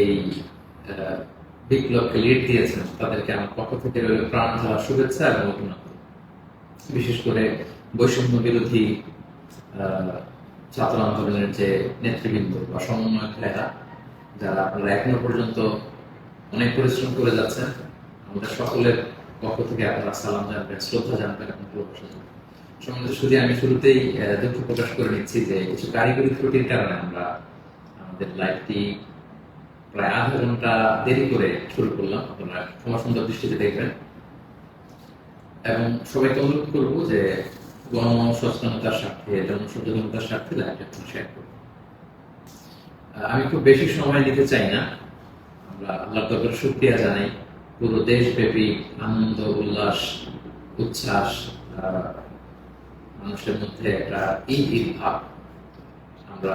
এই বিপ্লবকে লিড দিয়েছেন। তাদেরকে আমার পক্ষ থেকে রইল প্রাণ ঢালা শুভেচ্ছা এবং অভিনন্দন। বিশেষ করে বৈষম্য বিরোধী ছাত্র আন্দোলনের যে নেতৃবৃন্দ বা সমন্বয় ভাইরা যারা আপনারা এখনও পর্যন্ত অনেক পরিশ্রম করে যাচ্ছেন আমাদের সকলের পক্ষ থেকে আপনারা সালাম জানবেন, শ্রদ্ধা জানবেন এবং ভালোবাসা সম্বন্ধে শুধু আমি শুরুতেই দুঃখ প্রকাশ করে নিচ্ছি যে কিছু কারিগরি ত্রুটির কারণে আমরা আমাদের লাইফটি প্রায় আধা ঘণ্টা দেরি করে শুরু করলাম। আপনারা ক্ষমা সুন্দর দৃষ্টিতে দেখবেন। এবং সবাইকে অনুরোধ যে গণ সচেতনতার স্বার্থে, জনসচেতনতার স্বার্থে শেয়ার আমি খুব বেশি সময় নিতে চাই না। আমরা আল্লাহ তবর শুক্রিয়া জানাই। পুরো দেশব্যাপী আনন্দ, উল্লাস, উচ্ছ্বাস মানুষের মধ্যে একটা ঈদ ঈদ ভাব আমরা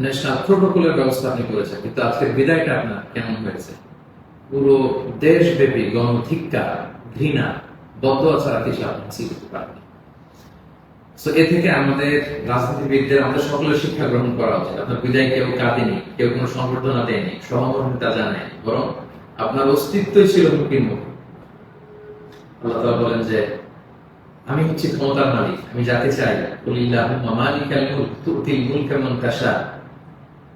ন্যাশনাল প্রোটোকলের ব্যবস্থা আপনি করেছেন, কিন্তু আজকের বিদায়টা আপনার কেমন হয়েছে? পুরো দেশব্যাপী গণধিক্কার, ঘৃণা, বদয়া ছাড়া কিছু আপনি করতে পারবেন তো এ থেকে আমাদের রাজনীতিবিদদের, আমাদের সকলের শিক্ষা গ্রহণ করা উচিত। আপনার বিদায় কেউ কাঁদেনি, কেউ কোনো সংবর্ধনা দেয়নি সহমর্মিতা জানায় বরং আপনার অস্তিত্বই ছিল হুমকির আল্লাহ বলেন যে, আমি হচ্ছি ক্ষমতার মালিক, আমি যাকে চাই কুলিল্লাহুম্মা মালিকাল মুলক তুতিল মুলকা তাশা।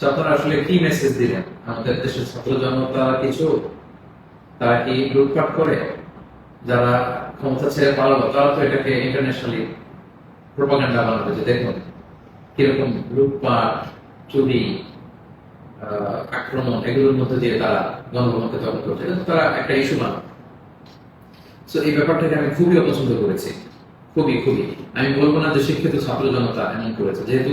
আপনারা আসলে কি মেসেজ দিলেন? আমাদের দেশের ছাত্র জনতা কিছু? তারা কি লুটপাট করে? যারা ক্ষমতা ছেড়ে পালালো, তারা তো এটাকে ইন্টারন্যাশনালি প্রোপাগান্ডা বানাবে, যে দেখুন কীরকম লুটপাট, চুরি আক্রমণ, এগুলোর মধ্যে দিয়ে তারা গণভবনকে দখল করছে। তারা একটা ইস্যু বানাবে। তো এই ব্যাপারটাকে আমি খুবই অপছন্দ করেছি। খুবই খুবই। আমি বলব না যে শিক্ষিত ছাত্র জনতা এমন করেছে। যেহেতু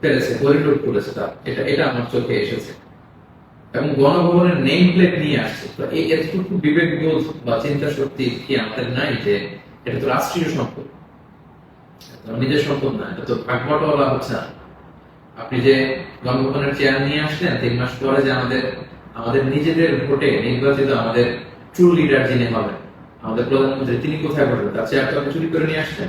পেরেছে পরিলোড করেছে এটা এটা আমার চোখে এসেছে। এবং গণভবনের নেম প্লেট নিয়ে আসছে। তো এই এতটুকু বিবেক বোধ বা চিন্তা শক্তি কি আমাদের নাই যে এটা তো রাষ্ট্রীয় সম্পদ? নিজের সম্পদ না, এটা তো ভাগবটওয়ালা হচ্ছে না। আপনি যে গণভবনের চেয়ার নিয়ে আসলেন, তিন মাস পরে যে আমাদের আমাদের নিজেদের ভোটে নির্বাচিত আমাদের ট্রু লিডার যিনি হবেন, আমাদের প্রধানমন্ত্রী, তিনি কোথায় বসবেন তার চেয়ার আপনি চুরি করে নিয়ে আসছেন।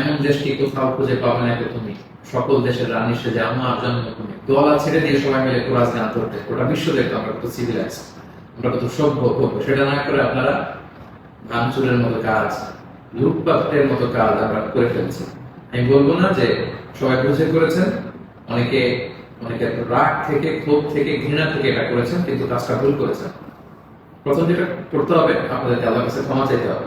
এমন দেশকে কোথাও খুঁজে পাবে না তুমি? সকল দেশের রানী সেজে আমার তুমি। দোয়ালা ছেড়ে দিয়ে সবাই মিলে কোরআস গান করতে গোটা বিশ্ব দেখতো আমরা কত সিভিলাইজ আমরা কত সভ্য ভব্য সেটা না করে আপনারা ভাঙচুরের মতো কাজ, লুটপাটের মতো কাজ আমরা করে ফেলছি। আমি বলব না যে সবাই বুঝে করেছেন, অনেকে অনেকে রাগ থেকে, ক্ষোভ থেকে, ঘৃণা থেকে এটা করেছেন, কিন্তু কাজটা ভুল করেছেন। প্রথম যেটা করতে হবে, আপনাদেরকে আল্লাহর কাছে ক্ষমা চাইতে হবে।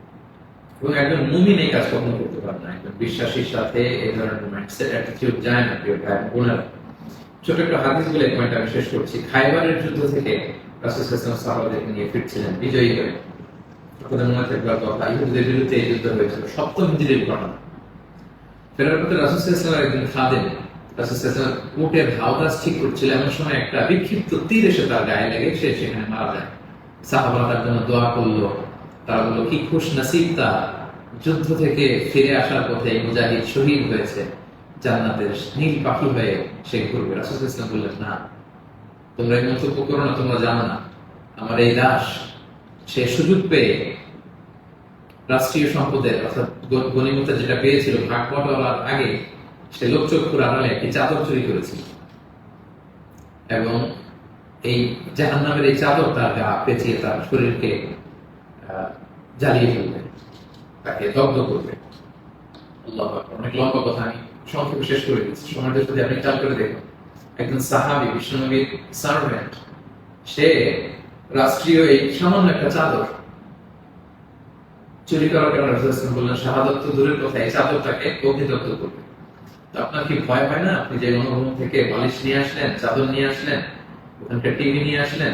এবং একজন মুমিন এই কাজ কখনো করতে পারে না। একজন বিশ্বাসীর সাথে এই ধরনের মাইন্ডসেট অ্যাটিটিউড যায় না বোনেরা। ছোট একটা হাদিস বলে পয়েন্ট আমি শেষ করছি। খাইবারের যুদ্ধ থেকে রাসূল সাহাবাদেরকে নিয়ে ফিরছিলেন, বিজয়ী হয়ে। মনে ইহুদিদের বিরুদ্ধে এই যুদ্ধ হয়েছিল। সপ্তম হিজরির ঘটনা। ফেরার পথে রাসূল আলাইহি একজন খাদেম। রাসূল আলাইহি উটের হাওদাস ঠিক করছিল। এমন সময় একটা বিক্ষিপ্ত তীর এসে তার গায়ে লেগে সে সেখানে মারা যায়। সাহাবারা তার জন্য দোয়া করল। তারা বলল কি খুশ নসিব তার যুদ্ধ থেকে ফিরে আসার পথে মুজাহিদ শহীদ হয়েছে, জান্নাতের নীল পাখি হয়ে সে ঘুরবে। রাসূল ইসলাম বললেন, না, তোমরা এই মন্তব্য করো না, তোমরা জানো না। আমার এই দাস সে সুযোগ পেয়ে রাষ্ট্রীয় সম্পদের অর্থাৎ গণিমতে যেটা পেয়েছিল, ভাগ বটলার আগে সে লোকচক্ষুর আড়ালে একটি চাদর চুরি করেছিল। এবং এই জাহান্নামের এই চাদর তার গা পেঁচিয়ে তার শরীরকে জ্বালিয়ে ফেলবে, তাকে দগ্ধ করবে। অনেক লম্বা কথা আমি সংক্ষেপে শেষ করে দিচ্ছি। সময়টা যদি আপনি খেয়াল করে দেখুন, একজন সাহাবি বিশ্বনবীর সার্ভেন্ট, সে রাষ্ট্রীয় এই সামান্য একটা চাদর চুরি করার কারণে ওয়াসাল্লাম বললেন, শাহাদাত তো দূরের কথা, এই চাদরটাকে অগ্নিদগ্ধ করবে। তো আপনার কি ভয় হয় না? আপনি যে অনুভব থেকে বালিশ নিয়ে আসলেন, চাদর নিয়ে আসলেন, ওখানকার টিভি নিয়ে আসলেন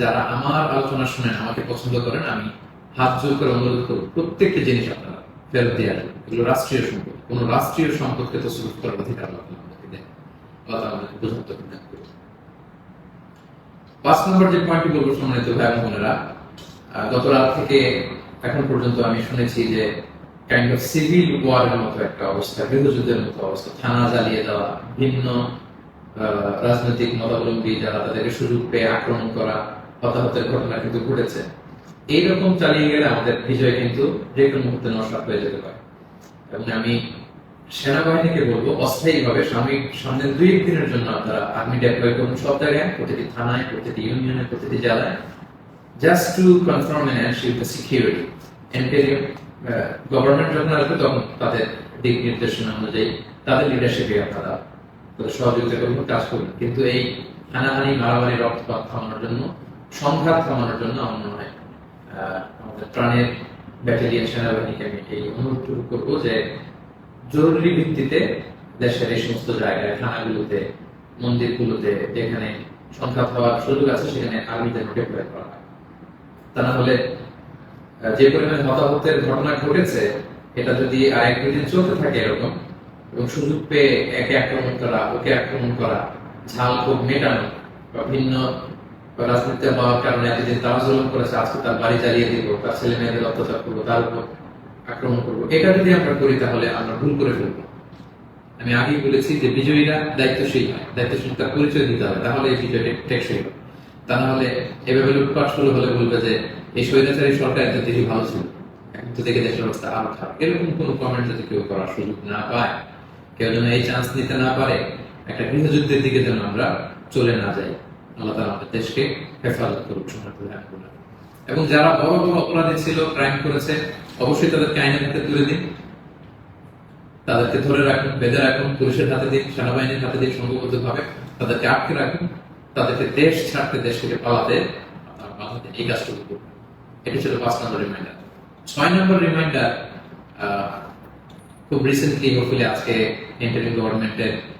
যারা আমার আলোচনা শুনেন আমাকে পছন্দ করেন, আমি হাত জোর করে অনুরোধ করব, প্রত্যেকটি জিনিস আপনারা ফেরত দিয়ে আসবেন। এগুলো রাষ্ট্রীয় সম্পদ। কোন রাষ্ট্রীয় সম্পদকে তো সুযোগ করার অধিকার আমাদেরকে দেন। পাঁচ নম্বর যে পয়েন্টটি বলব সম্মানিত ভাই বোনেরা গত রাত থেকে এখন পর্যন্ত আমি শুনেছি যে কাইন্ড অফ সিভিল ওয়ারের মতো একটা অবস্থা, গৃহযুদ্ধের মতো অবস্থা, থানা জ্বালিয়ে দেওয়া, ভিন্ন রাজনৈতিক মতাবলম্বী যারা তাদেরকে সুযোগ পেয়ে আক্রমণ করা হতাহতের ঘটনা কিন্তু ঘটেছে। এইরকম চালিয়ে গেলে আমাদের বিজয় কিন্তু যে কোনো মুহূর্তে নষ্ট হয়ে যেতে পারে। এবং আমি সেনাবাহিনীকে বলব, অস্থায়ীভাবে সাময়িক সামনে দুই দিনের জন্য আপনারা আর্মি ডেপ্লয় করুন। সব জায়গায়, প্রতিটি থানায়, প্রতিটি ইউনিয়নে, প্রতিটি জেলায়। Just to confirm the security interim government যখন আসবে তখন তাদের দিক নির্দেশনা অনুযায়ী তাদের লিডারশিপে আপনারা সহযোগিতা করবেন কাজ করবেন কিন্তু এই হানাহানি, মারামারি, রক্তপাত থামানোর জন্য সংঘাত থামানোর জন্য আমার মনে হয় আমাদের প্রাণের ব্যাটালিয়ন সেনাবাহিনীকে আমি এই অনুরোধ করব যে জরুরি ভিত্তিতে দেশের এই সমস্ত জায়গায়, থানাগুলোতে, মন্দিরগুলোতে যেখানে সংঘাত হওয়ার সুযোগ আছে, সেখানে আর্মিদের ডেপ্লয় করা তা না হলে যে পরিমাণে হতাহতের ঘটনা ঘটেছে, এটা যদি আর এক দুদিন চলতে থাকে এরকম, এবং সুযোগ পেয়ে একে আক্রমণ করা, ওকে আক্রমণ করা, ঝাল খুব মেটানো বা ভিন্ন রাজনীতিতে হওয়ার কারণে এতদিন তারা জুলুম আজকে তার বাড়ি জ্বালিয়ে দিব, তার ছেলে মেয়েদের অত্যাচার করব, তার উপর আক্রমণ করব। এটা যদি আমরা করি তাহলে আমরা ভুল করে ফেলব। আমি আগেই বলেছি যে বিজয়ীরা দায়িত্বশীল হয় দায়িত্বশীলতার পরিচয় দিতে হবে, তাহলে এই বিজয়টা টেকসই হবে। তা না হলে এভাবে লুটপাট শুরু হলে বলবে যে এই স্বৈরাচারী সরকার এত দেশই ভালো ছিল। এখন দেখে দেশের অবস্থা আরও খারাপ। এরকম কোনো কমেন্ট যদি কেউ করার সুযোগ না পায়, কেউ যেন এই চান্স নিতে না পারে, একটা গৃহযুদ্ধের দিকে যেন আমরা চলে না যাই। আল্লাহ তালা আমাদের দেশকে হেফাজত করুক এবং যারা বড় বড় অপরাধী ছিল ক্রাইম করেছে, অবশ্যই তাদেরকে আইনের হাতে তুলে দিন। তাদেরকে ধরে রাখুন, বেঁধে রাখুন, পুলিশের হাতে দিন, সেনাবাহিনীর হাতে দিন সংঘবদ্ধ ভাবে তাদেরকে আটকে রাখুন। তাদেরকে দেশ ছাড়তে, দেশ থেকে পালাতে আপনার বাধা দিন। এই কাজটুকু করুন। এটা ছিল পাঁচ নম্বর রিমাইন্ডার ছয় নম্বর রিমাইন্ডার খুব রিসেন্টলি হোপফুলি আজকে ইন্টারিম গভর্নমেন্টের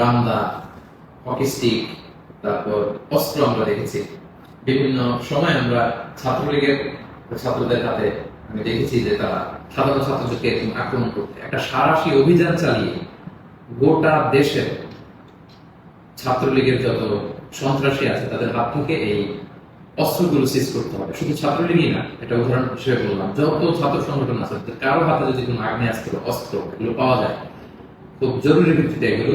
রামদা, হকি স্টিক, তারপর অস্ত্র আমরা দেখেছি। বিভিন্ন সময় আমরা ছাত্রলীগের ছাত্রদের হাতে আমি দেখেছি যে তারা সাধারণ ছাত্রদেরকে আক্রমণ করতে। একটা সারাশি অভিযান চালিয়ে গোটা দেশের ছাত্রলীগের যত সন্ত্রাসী আছে তাদের হাত থেকে এই অস্ত্রগুলো সিজ করতে হবে। শুধু ছাত্রলীগই না, এটা উদাহরণ হিসেবে বললাম, যত ছাত্র সংগঠন আছে কারও হাতে যদি কোনো আগ্নেয়াস্ত্র, অস্ত্র এগুলো পাওয়া যায়, খুব জরুরি ভিত্তিতে এগুলো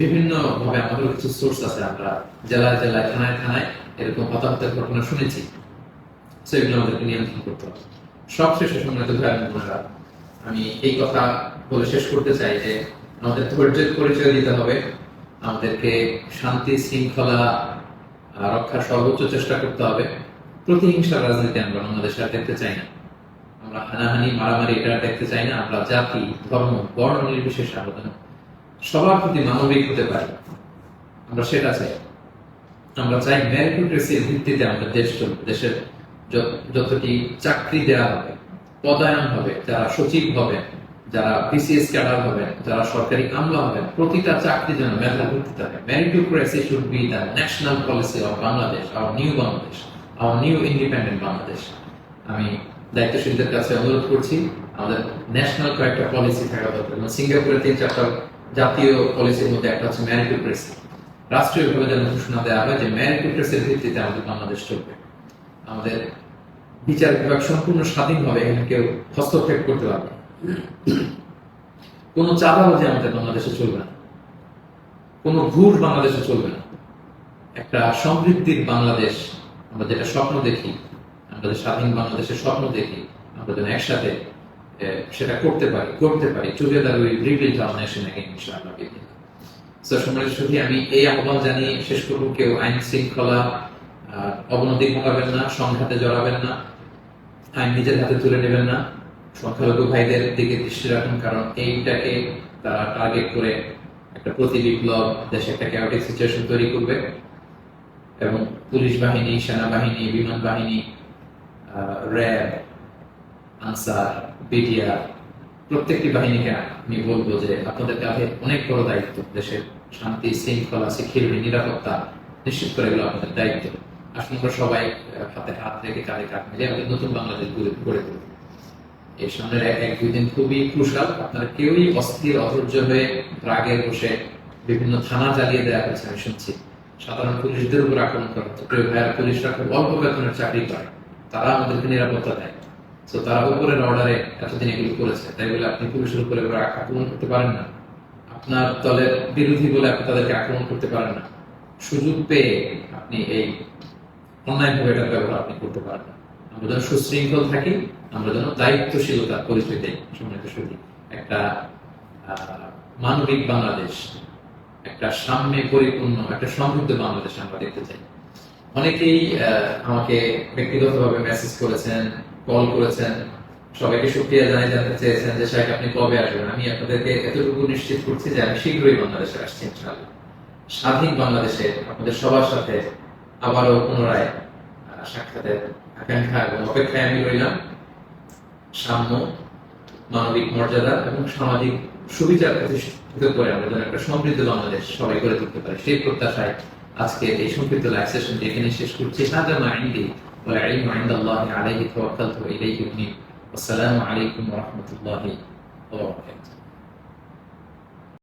বিভিন্ন ভাবে আমাদের কিছু সোর্স আছে, আমরা জেলায় জেলায়, থানায় থানায় এরকম হতাহতের ঘটনা শুনেছি। তো এগুলো আমাদেরকে নিয়ন্ত্রণ করতে হবে। সবশেষে সম্মানিত ভাই আমি এই কথা বলে শেষ করতে চাই যে আমাদের ধৈর্যের পরিচয় দিতে হবে। আমাদেরকে শান্তি, শৃঙ্খলা রক্ষার সর্বোচ্চ চেষ্টা করতে হবে। প্রতিহিংসার রাজনীতি আমরা বাংলাদেশে আর দেখতে চাই না। আমরা হানাহানি, মারামারি এটা দেখতে চাই না। আমরা জাতি, ধর্ম, বর্ণ নির্বিশেষে যেন সবার প্রতি মানবিক হতে পারি। আমরা সেটা চাই। আমরা চাই মেরিটোক্রেসির ভিত্তিতে আমাদের দেশ দেশের যতটি চাকরি দেওয়া হবে পদায়ন হবে, যারা সচিব হবে যারা বিসিএস ক্যাডার হবে যারা সরকারি আমলা হবে প্রতিটা চাকরি যেন মেধার ভিত্তিতে হবে meritocracy should be the national policy of Bangladesh our new Bangladesh our new independent Bangladesh আমি দায়িত্বশীলদের কাছে অনুরোধ করছি, আমাদের ন্যাশনাল কয়েকটা পলিসি থাকা দরকার। যেমন সিঙ্গাপুরের তিন চারটা জাতীয় পলিসির মধ্যে একটা হচ্ছে মেরিটোক্রেসি রাষ্ট্রীয়ভাবে যেন ঘোষণা দেওয়া হয় যে মেরিটোক্রেসির ভিত্তিতে আমাদের বাংলাদেশ চলবে। আমাদের বিচার বিভাগ সম্পূর্ণ স্বাধীনভাবে এখানে কেউ হস্তক্ষেপ করতে পারবে। কোনো চাঁদাবাজি আমাদের বাংলাদেশে চলবে না। কোনো ঘুষ বাংলাদেশে চলবে না। একটা সমৃদ্ধির বাংলাদেশ, আমরা যেটা স্বপ্ন দেখি, আমরা যে স্বাধীন বাংলাদেশের স্বপ্ন দেখি, আমরা যেন একসাথে সেটা করতে পারি করতে পারি। Together we brave it our nation again ইনশাআল্লাহ আমি এই আহ্বান জানিয়ে শেষ করব। কেউ আইন শৃঙ্খলা অবনতি ঘটাবেন না, সংঘাতে জড়াবেন না, আইন নিজের হাতে তুলে নেবেন না, সংখ্যালঘু ভাইদের দিকে দৃষ্টি রাখুন, কারণ এইটাকে তারা টার্গেট করে একটা প্রতি বিপ্লব, দেশে একটা ক্যাওটিক সিচুয়েশন তৈরি করবে। এবং পুলিশ বাহিনী, সেনাবাহিনী, বিমান বাহিনী র্যাব, আনসার বিডিআর প্রত্যেকটি বাহিনীকে আমি বলব যে আপনাদের কাঁধে অনেক বড় দায়িত্ব। দেশের শান্তি, শৃঙ্খলা, সিকিউরিটি, নিরাপত্তা নিশ্চিত করে এগুলো আপনাদের দায়িত্ব। আসুন আমরা সবাই হাতে হাত রেখে কাঁধে কাঁধ মিলে আমাদের নতুন বাংলাদেশ গড়ে গড়ে তুলব। এই সামনের এক দুই দিন খুবই ক্রুশাল আপনারা কেউই অস্থির, অধৈর্য হয়ে রাগে বসে বিভিন্ন থানা জ্বালিয়ে দেওয়া হয়েছে, আমি শুনছি। সাধারণ পুলিশদের উপর আক্রমণ করা হচ্ছে। প্রিয় ভাইয়ার, পুলিশরা খুব অল্প বেতনের চাকরি করে। তারা আমাদেরকে নিরাপত্তা দেয়। তো তারা উপরের অর্ডারে এতদিন এগুলো করেছে। তাই বলে আপনি পুলিশের উপরে আক্রমণ করতে পারেন না। আপনার দলের বিরোধী বলে আপনি তাদেরকে আক্রমণ করতে পারেন না। সুযোগ পেয়ে আপনি এই অন্যায়ভাবে এটার ব্যবহার আপনি করতে পারেন না। আমরা যেন সুশৃঙ্খল থাকি, আমরা যেন দায়িত্বশীলতার পরিচয় দেই সম্মানিত সুদী একটা মানবিক বাংলাদেশ, একটা সাম্যে পরিপূর্ণ, একটা সমৃদ্ধ বাংলাদেশ আমরা দেখতে চাই। অনেকেই আমাকে ব্যক্তিগতভাবে মেসেজ করেছেন কল করেছেন। সবাইকে সুক্রিয়া জানিয়ে জানতে চেয়েছেন যে সাহেব আপনি কবে আসবেন? আমি আপনাদেরকে এতটুকু নিশ্চিত করছি যে আমি শীঘ্রই বাংলাদেশে আসছি, ইনশাআল্লাহ। স্বাধীন বাংলাদেশে আপনাদের সবার সাথে আবারও পুনরায় সাক্ষাতের আকাঙ্ক্ষা এবং অপেক্ষায় আমি রইলাম। সাম্য, মানবিক মর্যাদা এবং সামাজিক সুবিধা প্রতিষ্ঠিত করে আমরা যেন একটা সমৃদ্ধ বাংলাদেশ সবাই করে তুলতে পারি। সেই প্রত্যাশায় আজকে এই সমৃদ্ধ লাইভ সেশনটি এখানে শেষ করছি। সাধারণ মাইন্ডি والعلم عند الله عليه توكلت وإليه أنيب. والسلام عليكم ورحمة الله وبركاته.